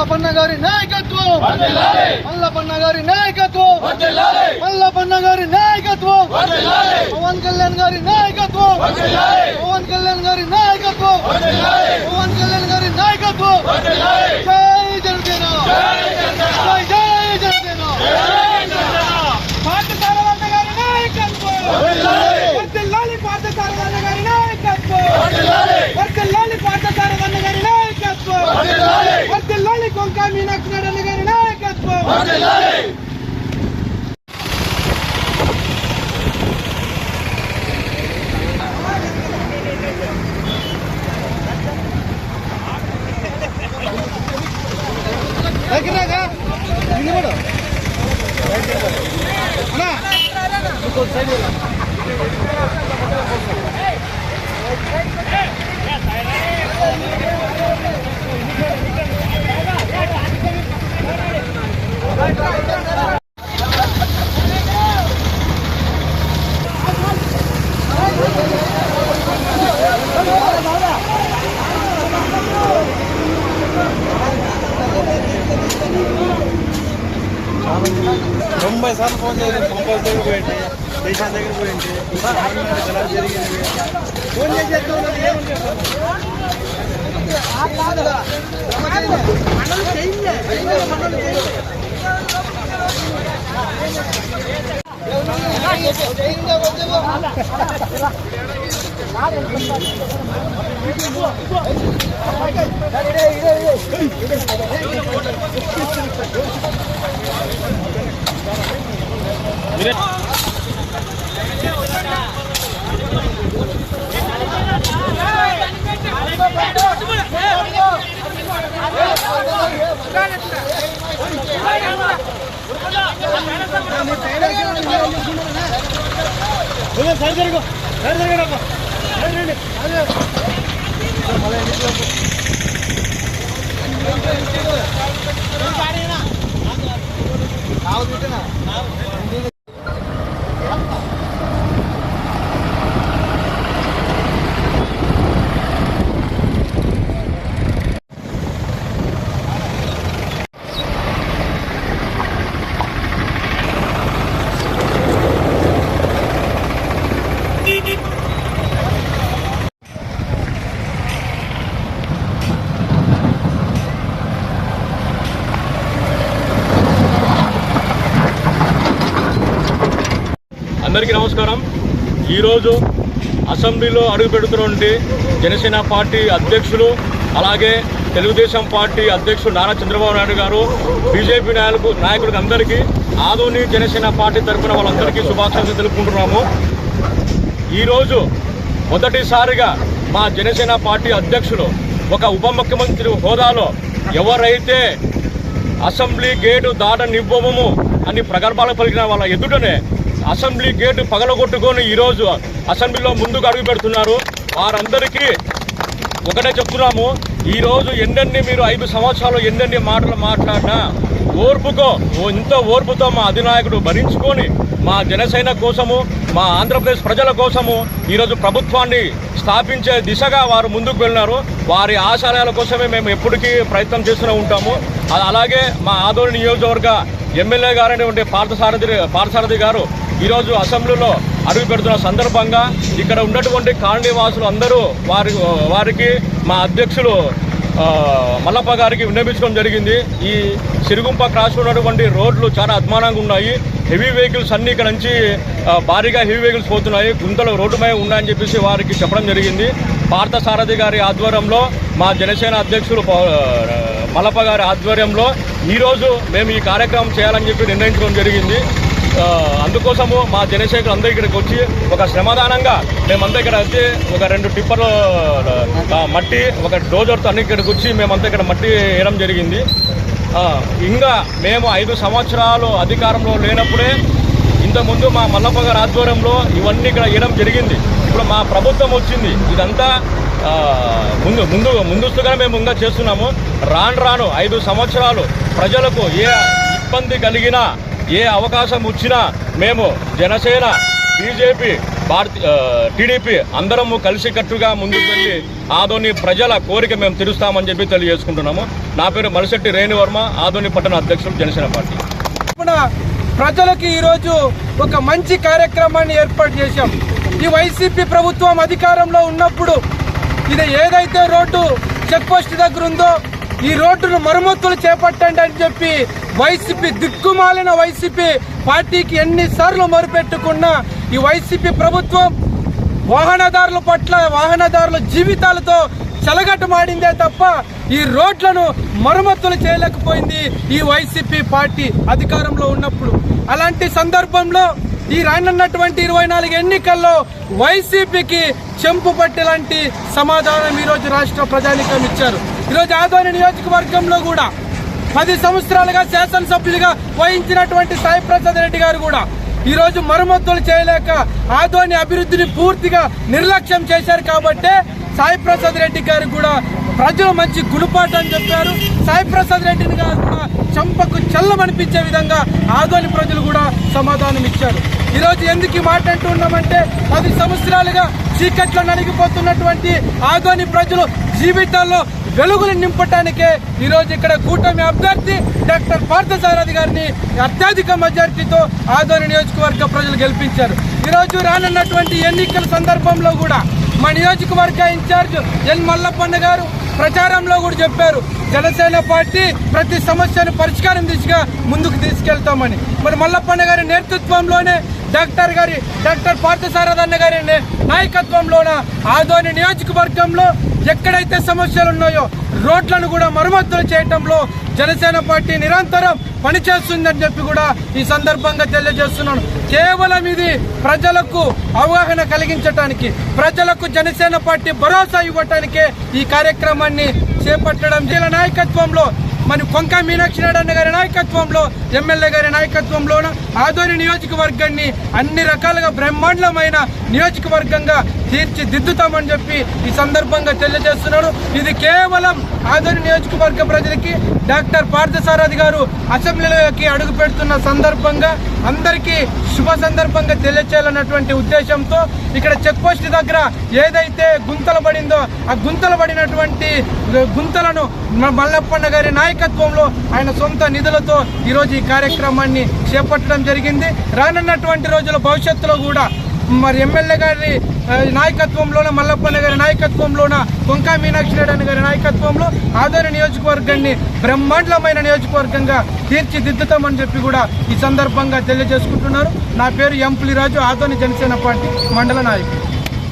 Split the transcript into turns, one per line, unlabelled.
మల్లపన్న గారి నాయకత్వం మల్లపన్న గారి నాయకత్వం మల్లపన్న గారి నాయకత్వం పవన్ కళ్యాణ్ గారి నాయకత్వం పవన్ కళ్యాణ్ గారి నాయకత్వం నాయకత్వం కమీనక్నడలు గారి నాయకత్వం
తొంభై సార్లు ఫోన్ చేసి తొంభై దగ్గర పోయింది దేశం దగ్గర పోయింది ఎలా జరిగింది ఫోన్ చేసి ఇదే
ఇదే ఇదే జరుగు వేరు జరగడమ్మా రండి కావు తింటున్నా అందరికీ నమస్కారం ఈరోజు అసెంబ్లీలో అడుగుపెడుతున్నటువంటి జనసేన పార్టీ అధ్యక్షులు అలాగే తెలుగుదేశం పార్టీ అధ్యక్షుడు నారా చంద్రబాబు నాయుడు గారు బీజేపీ నాయకు నాయకులకు అందరికీ ఆధునిక జనసేన పార్టీ తరఫున వాళ్ళందరికీ శుభాకాంక్షలు తెలుపుకుంటున్నాము ఈరోజు మొదటిసారిగా మా జనసేన పార్టీ అధ్యక్షులు ఒక ఉప ముఖ్యమంత్రి హోదాలో ఎవరైతే అసెంబ్లీ గేటు దాటనివ్వము అని ప్రగర్భాలు పలికిన వాళ్ళ ఎదుటనే అసెంబ్లీ గేటు పగలగొట్టుకొని ఈరోజు అసెంబ్లీలో ముందుకు అడుగు పెడుతున్నారు వారందరికీ ఒకటే చెప్తున్నాము ఈరోజు ఎన్నెన్ని మీరు ఐదు సంవత్సరాలు ఎన్నెన్ని మాటలు మాట్లాడినా ఓర్పుకో ఇంత ఓర్పుతో మా అధినాయకుడు భరించుకొని మా జనసేన కోసము మా ఆంధ్రప్రదేశ్ ప్రజల కోసము ఈరోజు ప్రభుత్వాన్ని స్థాపించే దిశగా వారు ముందుకు వెళ్ళినారు వారి ఆశయాల కోసమే మేము ఎప్పటికీ ప్రయత్నం చేస్తూనే ఉంటాము అలాగే మా ఆదోళ నియోజకవర్గ ఎమ్మెల్యే గారైనటువంటి పార్థసారథి పార్థసారథి గారు ఈరోజు అసెంబ్లీలో అడుగు పెడుతున్న సందర్భంగా ఇక్కడ ఉన్నటువంటి కాలనీ వాసులు అందరూ వారి వారికి మా అధ్యక్షులు మల్లప్ప గారికి విన్నపించడం జరిగింది ఈ సిరుగుంప క్రాస్ ఉన్నటువంటి రోడ్లు చాలా అద్మానంగా ఉన్నాయి హెవీ వెహికల్స్ అన్నీ ఇక్కడ నుంచి భారీగా హెవీ వెహికల్స్ పోతున్నాయి గుంతలు రోడ్డుపై ఉన్నాయని చెప్పేసి వారికి చెప్పడం జరిగింది భారత సారథి గారి ఆధ్వర్యంలో మా జనసేన అధ్యక్షులు మల్లప్ప గారి ఆధ్వర్యంలో ఈరోజు మేము ఈ కార్యక్రమం చేయాలని చెప్పి నిర్ణయించడం జరిగింది అందుకోసము మా జనశేఖర్ అందరి ఇక్కడికి వచ్చి ఒక శ్రమదానంగా మేమంతా ఇక్కడ వచ్చి ఒక రెండు టిప్పర్లు మట్టి ఒక డోజర్తో అన్ని ఇక్కడికి వచ్చి మేమంతా ఇక్కడ మట్టి వేయడం జరిగింది ఇంకా మేము ఐదు సంవత్సరాలు అధికారంలో లేనప్పుడే ఇంతకుముందు మా మల్లప్ప గారి ఆధ్వర్యంలో ఇవన్నీ ఇక్కడ వేయడం జరిగింది ఇప్పుడు మా ప్రభుత్వం వచ్చింది ఇదంతా ముందు ముందు ముందుస్తుగా మేము ఇంకా చేస్తున్నాము రాను రాను ఐదు సంవత్సరాలు ప్రజలకు ఏ ఇబ్బంది కలిగినా ఏ అవకాశం వచ్చినా మేము జనసేన బీజేపీ భారతీయ టీడీపీ అందరము కలిసికట్టుగా ముందుకు వెళ్ళి ఆదోని ప్రజల కోరిక మేము తెలుస్తామని చెప్పి తెలియజేసుకుంటున్నాము నా పేరు మలిశెట్టి రేణువర్మ ఆదోని పట్టణ అధ్యక్షుడు జనసేన పార్టీ
ప్రజలకు ఈరోజు ఒక మంచి కార్యక్రమాన్ని ఏర్పాటు చేశాం ఈ వైసీపీ ప్రభుత్వం అధికారంలో ఉన్నప్పుడు ఇది ఏదైతే రోడ్డు చెక్ పోస్ట్ దగ్గర ఉందో ఈ రోడ్డును మరమ్మతులు చేపట్టండి అని చెప్పి వైసీపీ దిక్కుమాలిన వైసీపీ పార్టీకి ఎన్నిసార్లు మరుపెట్టుకున్న ఈ వైసీపీ ప్రభుత్వం వాహనదారుల పట్ల వాహనదారుల జీవితాలతో మాడిందే తప్ప ఈ రోడ్లను మరమ్మతులు చేయలేకపోయింది ఈ వైసీపీ పార్టీ అధికారంలో ఉన్నప్పుడు అలాంటి సందర్భంలో ఈ రానున్నటువంటి ఇరవై నాలుగు ఎన్నికల్లో వైసీపీకి చెంపు పట్టేలాంటి లాంటి సమాధానం ఈరోజు రాష్ట్ర ప్రజానికం ఇచ్చారు ఈరోజు ఆదోని నియోజకవర్గంలో కూడా పది సంవత్సరాలుగా శాసనసభ్యులుగా వహించినటువంటి సాయి ప్రసాద్ రెడ్డి గారు కూడా ఈరోజు మరమ్మతులు చేయలేక ఆదోని అభివృద్ధిని పూర్తిగా నిర్లక్ష్యం చేశారు కాబట్టే సాయి ప్రసాద్ రెడ్డి గారు కూడా ప్రజలు మంచి గుడిపాటు అని చెప్పారు సాయి ప్రసాద్ రెడ్డిని గారు కూడా చంపకు చల్లమనిపించే విధంగా ఆదోని ప్రజలు కూడా సమాధానం ఇచ్చారు ఈరోజు ఎందుకు ఈ మాట ఉన్నామంటే పది సంవత్సరాలుగా చీకట్లో నలిగిపోతున్నటువంటి ఆదోని ప్రజలు జీవితాల్లో వెలుగులు నింపటానికే ఈరోజు ఇక్కడ కూటమి అభ్యర్థి డాక్టర్ పార్థసారథి గారిని అత్యధిక మెజార్టీతో ఆదోని నియోజకవర్గ ప్రజలు గెలిపించారు ఈరోజు రానున్నటువంటి ఎన్నికల సందర్భంలో కూడా మా నియోజకవర్గ ఇన్ఛార్జ్ ఎన్ మల్లప్పన్న గారు ప్రచారంలో కూడా చెప్పారు జనసేన పార్టీ ప్రతి సమస్యను పరిష్కారం దిశగా ముందుకు తీసుకెళ్తామని మరి మల్లప్పన్న గారి నేతృత్వంలోనే డాక్టర్ గారి డాక్టర్ పార్థసారథన్న గారి నాయకత్వంలోన ఆదోని నియోజకవర్గంలో ఎక్కడైతే సమస్యలు ఉన్నాయో రోడ్లను కూడా మరమ్మతులు చేయటంలో జనసేన పార్టీ నిరంతరం పనిచేస్తుందని చెప్పి కూడా ఈ సందర్భంగా తెలియజేస్తున్నాను కేవలం ఇది ప్రజలకు అవగాహన కలిగించడానికి ప్రజలకు జనసేన పార్టీ భరోసా ఇవ్వటానికే ఈ కార్యక్రమాన్ని చేపట్టడం జిల్లా నాయకత్వంలో మరి కొంక మీనాక్షి నారాయణ గారి నాయకత్వంలో ఎమ్మెల్యే గారి నాయకత్వంలోన ఆదోని నియోజకవర్గాన్ని అన్ని రకాలుగా బ్రహ్మాండమైన నియోజకవర్గంగా తీర్చిదిద్దుతామని చెప్పి ఈ సందర్భంగా తెలియజేస్తున్నాడు ఇది కేవలం ఆదరి నియోజకవర్గ ప్రజలకి డాక్టర్ పార్థసారథి గారు అసెంబ్లీలోకి అడుగు పెడుతున్న సందర్భంగా అందరికీ శుభ సందర్భంగా తెలియచేయాలన్నటువంటి ఉద్దేశంతో ఇక్కడ చెక్ పోస్ట్ దగ్గర ఏదైతే గుంతలు పడిందో ఆ గుంతలు పడినటువంటి గుంతలను మల్లప్పన్న గారి నాయకత్వంలో ఆయన సొంత నిధులతో ఈరోజు ఈ కార్యక్రమాన్ని చేపట్టడం జరిగింది రానున్నటువంటి రోజుల భవిష్యత్తులో కూడా మరి ఎమ్మెల్యే గారి నాయకత్వంలోన మల్లప్పన్న గారి నాయకత్వంలోన కొంకా మీనాక్షి నారాయణ గారి నాయకత్వంలో ఆదోని నియోజకవర్గాన్ని బ్రహ్మాండమైన నియోజకవర్గంగా తీర్చిదిద్దుతామని చెప్పి కూడా ఈ సందర్భంగా తెలియజేసుకుంటున్నారు నా పేరు ఎం రాజు ఆదోని జనసేన పార్టీ మండల నాయకుడు